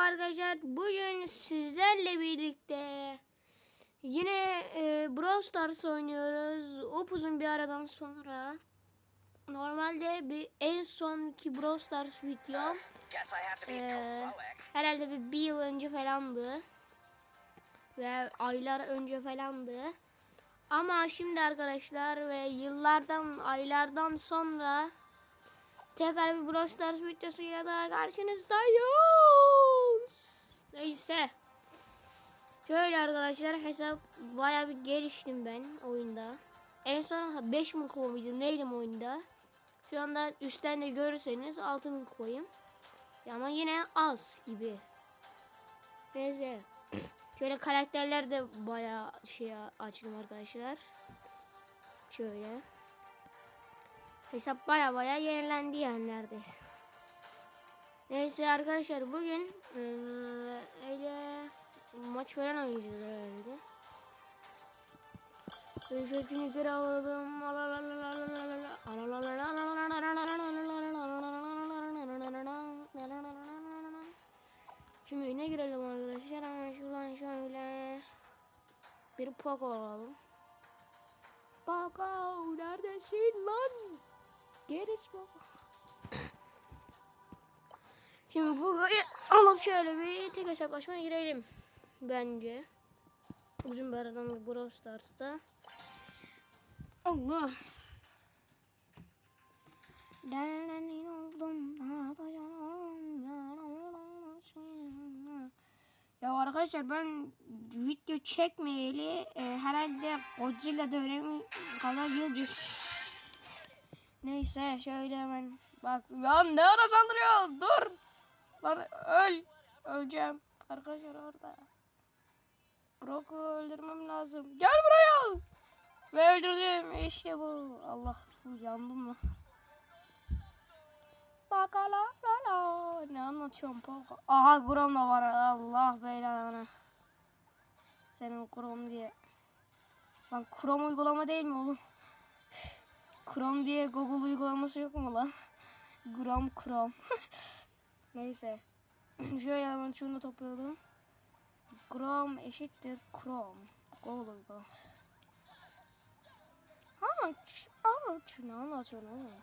Merhaba arkadaşlar. Bugün sizlerle birlikte yine e, Brawl Stars oynuyoruz. Upuzun bir aradan sonra. Normalde bir en sonki Brawl Stars videom e, herhalde bir, bir yıl önce falandı. Ve aylar önce falandı. Ama şimdi arkadaşlar ve yıllardan aylardan sonra tekrar bir Brawl Stars videosuyla daha karşınızdayız. Neyse. Şöyle arkadaşlar hesap baya bir geliştim ben oyunda. En son 5 mi kupa mıydım neydim oyunda. Şu anda üstten de görürseniz 6000 kupayım. Ama yine az gibi. Neyse. Şöyle karakterler de baya şey açtım arkadaşlar. Şöyle. Hesap baya baya yenilendi yani neredeyse. Neyse arkadaşlar bugün eee, öyle maç falan oynayacağız herhalde. Geri alalım. Şimdi oyuna girelim arkadaşlar. Hemen şuradan şöyle bir Poco alalım. Poco neredesin lan? Geriz Poco. Şimdi Poco'yu alıp şöyle bir tek hesaplaşmaya girelim. Bence. Uzun bir aradan bir Brawl Stars'ta. Allah. Derlenin oldum. ya. Arkadaşlar ben video çekmeyeli e, herhalde Godzilla dönemi kadar yıl Neyse şöyle hemen bak ya ne ara saldırıyor dur lan öl. Öleceğim. Arkadaşlar orada. Brock'u öldürmem lazım. Gel buraya. Ve öldürdüm. İşte bu. Allah yandım mı Bakala la la ne anlatıyorum Poco? Aha Grom da var. Allah belanı. Senin Chrome diye. Lan Chrome uygulama değil mi oğlum? Chrome diye Google uygulaması yok mu lan? Gram Chrome. Neyse. Şöyle hemen şunu da toplayalım. Chrome eşittir Chrome. Google uygulaması. Ha, ç- aa, ç- ne anlatıyorsun oğlum?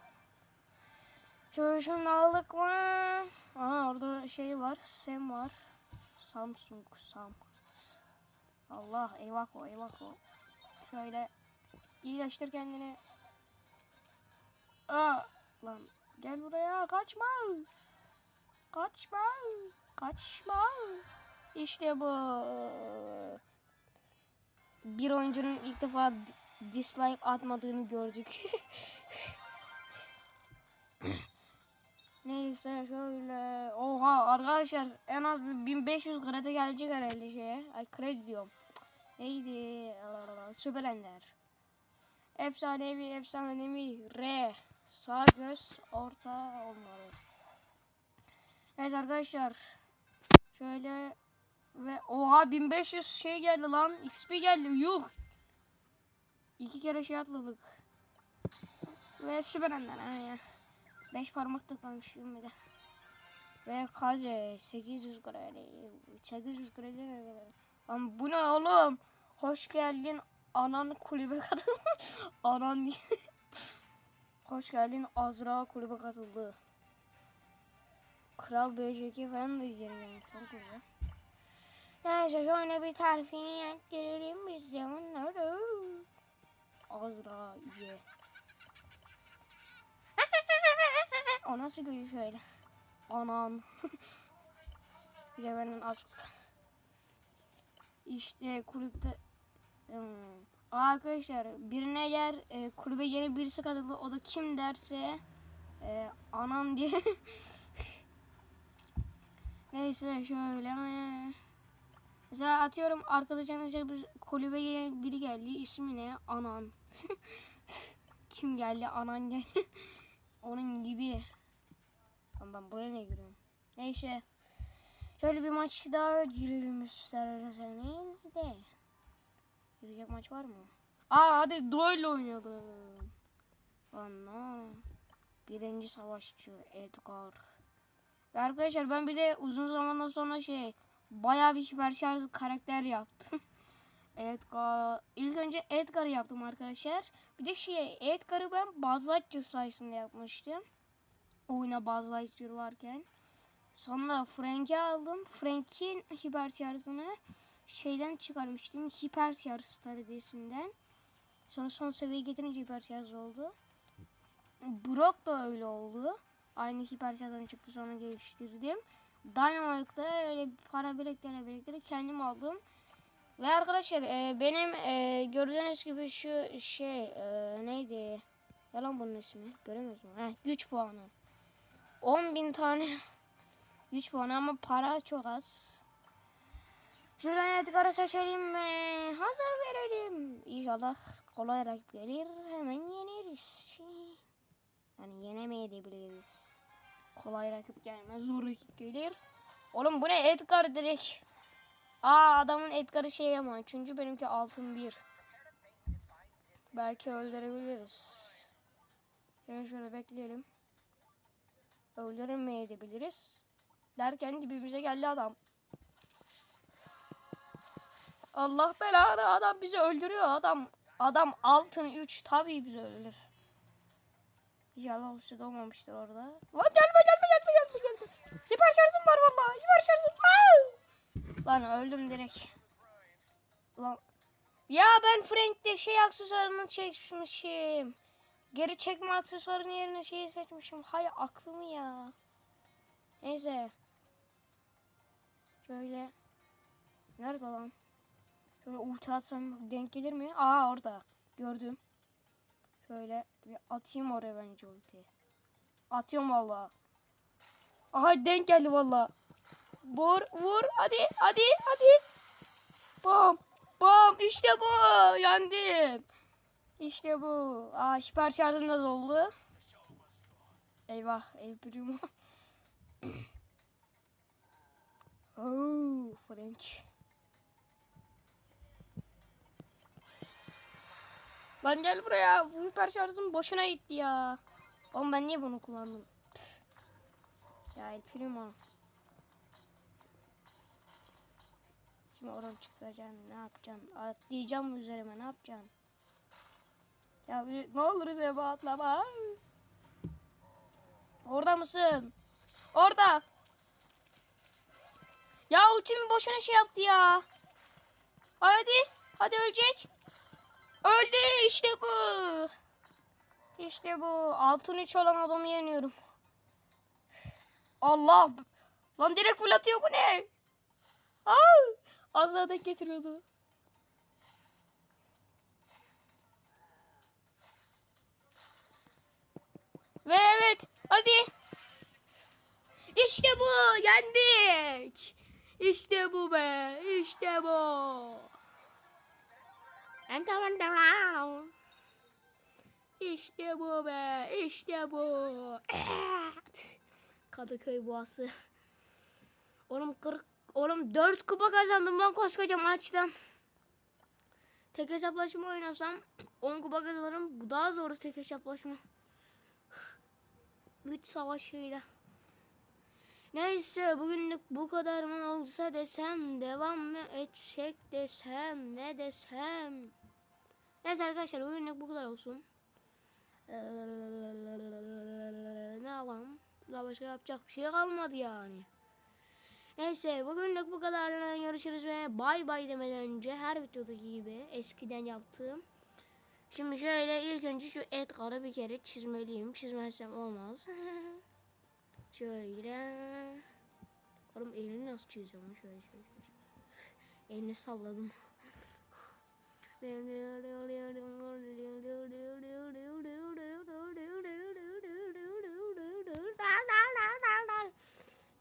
Şöyle şunu aldık mı? Aha orada şey var. Sam var. Samsung Sam. Allah eyvah o eyvah o. Şöyle iyileştir kendini. Aa, lan gel buraya kaçma. Kaçma. Kaçma. İşte bu. Bir oyuncunun ilk defa dislike atmadığını gördük. Neyse şöyle. Oha arkadaşlar en az bir 1500 kredi gelecek herhalde şeye. Ay kredi diyorum. Neydi? Süper Ender. Efsanevi efsanevi R. Sağ göz orta olmalı. Evet arkadaşlar. Şöyle ve oha 1500 şey geldi lan. XP geldi. Yuh. İki kere şey atladık. Ve süper ender. ha ya. 5 parmak tıklamışım bir de. Ve kaze 800 kredi. 800 kredi ne? Lan bu ne oğlum? Hoş geldin anan kulübe katıl. anan. Hoş geldin Azra kulübe katıldı. Kral BJK falan da gelmiş. Çok güzel. Neyse şöyle bir terfi gelirim biz de onları. Azra ye. o nasıl gülüyor şöyle? Anan. bir de az. İşte kulüpte Hmm. Arkadaşlar birine eğer e, kulübe yeni birisi katıldı o da kim derse e, anam diye neyse şöyle. Mesela atıyorum arkadaşlarınızca bir kulübe yeni biri geldi. İsmi ne? Anan. Kim geldi? Anan geldi onun gibi. Lan ben buraya ne giriyorum? Neyse. Şöyle bir maç daha girelim isterseniz de. Girecek maç var mı? Aa hadi duello oynayalım. Ana. Birinci savaşçı Edgar. Ve Arkadaşlar ben bir de uzun zamandan sonra şey bayağı bir hiper şarj karakter yaptım. Edgar. İlk önce Edgar'ı yaptım arkadaşlar. Bir de şey Edgar'ı ben Buzz Lightyear sayesinde yapmıştım. Oyuna Buzz Lightyear varken. Sonra Frank'i aldım. Frank'in hiper şarjını şeyden çıkarmıştım. Hiper şarj stratejisinden. Sonra son seviyeye getirince hiper şarj oldu. Brock da öyle oldu. Aynı hiper şarjdan çıktı sonra geliştirdim. Dynamite'da öyle para biriktire biriktire kendim aldım. Ve arkadaşlar e, benim e, gördüğünüz gibi şu şey e, neydi? Yalan bunun ismi. Göremiyoruz mu? Heh, güç puanı. 10.000 tane güç puanı ama para çok az. Şuradan Edgar'ı seçelim ve hazır verelim. İnşallah kolay rakip gelir. Hemen yeneriz. Yani yenemeyebiliriz. Kolay rakip gelmez. Zor rakip gelir. Oğlum bu ne Edgar direkt. Aa adamın Edgar'ı şey ama. Çünkü benimki altın bir. Belki öldürebiliriz. Şöyle şöyle bekleyelim. Öldüremeyebiliriz. Derken dibimize geldi adam. Allah belanı adam bizi öldürüyor adam. Adam altın 3 tabii bizi öldürür. İnşallah oluşu doğmamıştır orada. Lan gelme gelme gelme gelme gelme. Hiper şarjım var vallahi. Hiper şarjım. Lan öldüm direkt. Lan. Ya ben Frank'te şey aksesuarını çekmişim. Geri çekme aksesuarının yerine şeyi seçmişim. Hay aklımı ya. Neyse. Şöyle. Nerede lan? Şöyle ulti atsam denk gelir mi? Aa orada. Gördüm. Şöyle bir atayım oraya bence ulti. Atıyorum valla. Aha denk geldi valla. Vur vur hadi hadi hadi. Bam bam işte bu yendim. İşte bu. Aa hiper şarjım da doldu. Eyvah el primo. oh Frank. Lan gel buraya. Bu hiper şarjım boşuna gitti ya. Oğlum ben niye bunu kullandım? Ya el primo. Şimdi oradan çıkacaksın. Ne yapacaksın? Atlayacağım üzerime. Ne yapacaksın? Ya ne olur üzerime atlama. Orada mısın? Orada. Ya ultimi boşuna şey yaptı ya. Hadi. Hadi ölecek. Öldü işte bu. İşte bu. Altın 3 olan adamı yeniyorum. Allah. Lan direkt fırlatıyor bu ne? Aa, az daha denk getiriyordu. Ve evet. Hadi. İşte bu. Yendik. İşte bu be. İşte bu. İşte bu be. İşte bu. Evet. Kadıköy boğası. Oğlum 40 oğlum 4 kupa kazandım lan koskoca maçtan. Tek hesaplaşma oynasam 10 kupa kazanırım. Bu daha zor tek hesaplaşma. 3 savaşıyla. Neyse bugünlük bu kadar mı olsa desem devam mı edecek desem ne desem. Neyse arkadaşlar bugünlük bu kadar olsun. Ee, ne yapalım? Daha başka yapacak bir şey kalmadı yani. Neyse bugünlük bu kadar. Görüşürüz ve bay bay demeden önce her videodaki gibi eskiden yaptığım. Şimdi şöyle ilk önce şu Edgar'ı bir kere çizmeliyim. Çizmezsem olmaz. şöyle. Oğlum elini nasıl çiziyorum? Şöyle şöyle. şöyle. Elini salladım.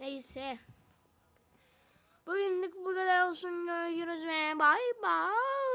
Neyse. Bugünlük bu kadar olsun. Görüşürüz ve bay bay.